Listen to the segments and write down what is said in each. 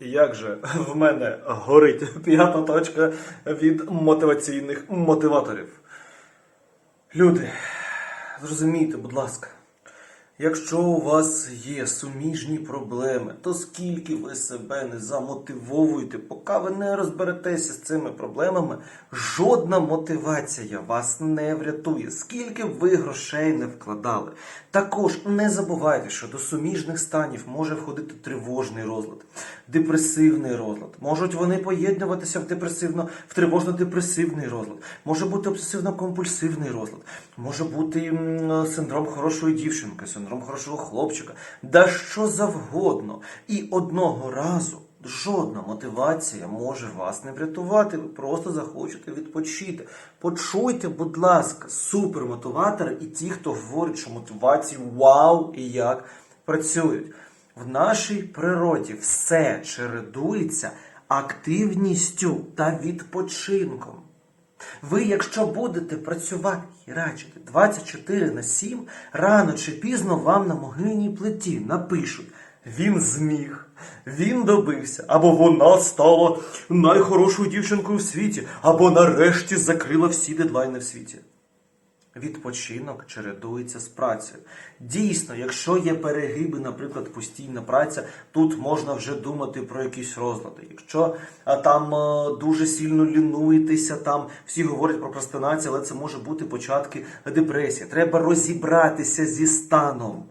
Як же в мене горить п'ята точка від мотиваційних мотиваторів? Люди, зрозумійте, будь ласка, якщо у вас є суміжні проблеми, то скільки ви себе не замотивовуєте, поки ви не розберетеся з цими проблемами, жодна мотивація вас не врятує, скільки ви грошей не вкладали. Також не забувайте, що до суміжних станів може входити тривожний розлад, депресивний розлад. Можуть вони поєднуватися в депресивно, в тривожно-депресивний розлад, може бути обсесивно-компульсивний розлад, може бути синдром хорошої дівчинки, синдром хорошого хлопчика, да що завгодно. І одного разу. Жодна мотивація може вас не врятувати. Ви просто захочете відпочити. Почуйте, будь ласка, супермотиватори і ті, хто говорить, що мотивації вау і як працюють. В нашій природі все чередується активністю та відпочинком. Ви, якщо будете працювати хірачити 24 на 7, рано чи пізно вам на могильній плиті напишуть: він зміг, він добився, або вона стала найхорошою дівчинкою в світі, або нарешті закрила всі дедлайни в світі. Відпочинок чередується з працею. Дійсно, якщо є перегиби, наприклад, постійна праця, тут можна вже думати про якісь розлади. Якщо а, там е, дуже сильно лінуєтеся, там всі говорять про прокрастинацію, але це може бути початки депресії. Треба розібратися зі станом.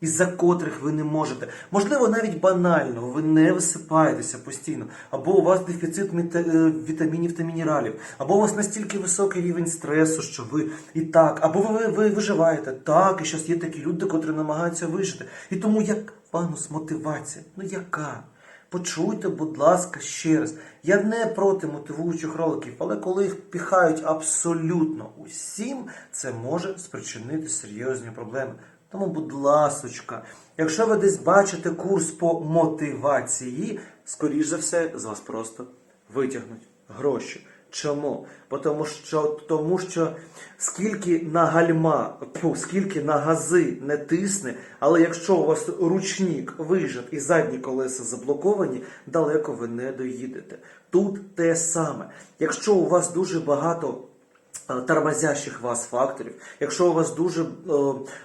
Із-за котрих ви не можете. Можливо, навіть банально, ви не висипаєтеся постійно, або у вас дефіцит е, вітамінів та мінералів, або у вас настільки високий рівень стресу, що ви і так, або ви, ви виживаєте. Так, і зараз є такі люди, котрі намагаються вижити. І тому як панус мотивація? Ну яка? Почуйте, будь ласка, ще раз. Я не проти мотивуючих роликів, але коли їх піхають абсолютно усім, це може спричинити серйозні проблеми. Тому, будь ласочка, якщо ви десь бачите курс по мотивації, скоріш за все, з вас просто витягнуть гроші. Чому? Тому що, тому що скільки на гальма, тьфу, скільки на гази не тисне, але якщо у вас ручник вижат і задні колеса заблоковані, далеко ви не доїдете. Тут те саме. Якщо у вас дуже багато тормозящих вас факторів. Якщо у вас дуже е,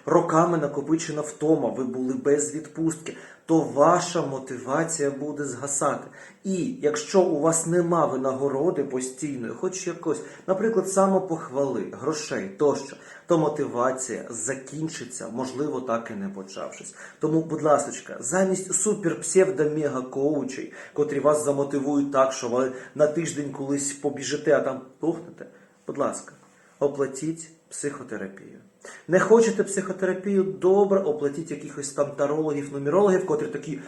роками накопичена втома, ви були без відпустки, то ваша мотивація буде згасати. І якщо у вас нема винагороди постійної, хоч якось, наприклад, самопохвали, грошей тощо, то мотивація закінчиться, можливо, так і не почавшись. Тому, будь ласка, замість супер псевдо мега коучей, котрі вас замотивують так, що ви на тиждень колись побіжите, а там тухнете. Будь ласка, оплатіть психотерапію. Не хочете психотерапію? Добре, оплатіть якихось там тарологів, нумерологів, котрі такі,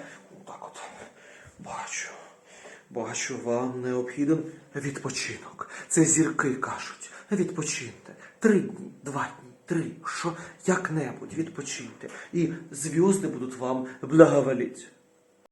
так от, бачу, бачу, вам необхіден відпочинок. Це зірки кажуть. Відпочиньте. Три дні, два дні, три, що як-небудь відпочиньте. І зв'язки будуть вам благоволіть.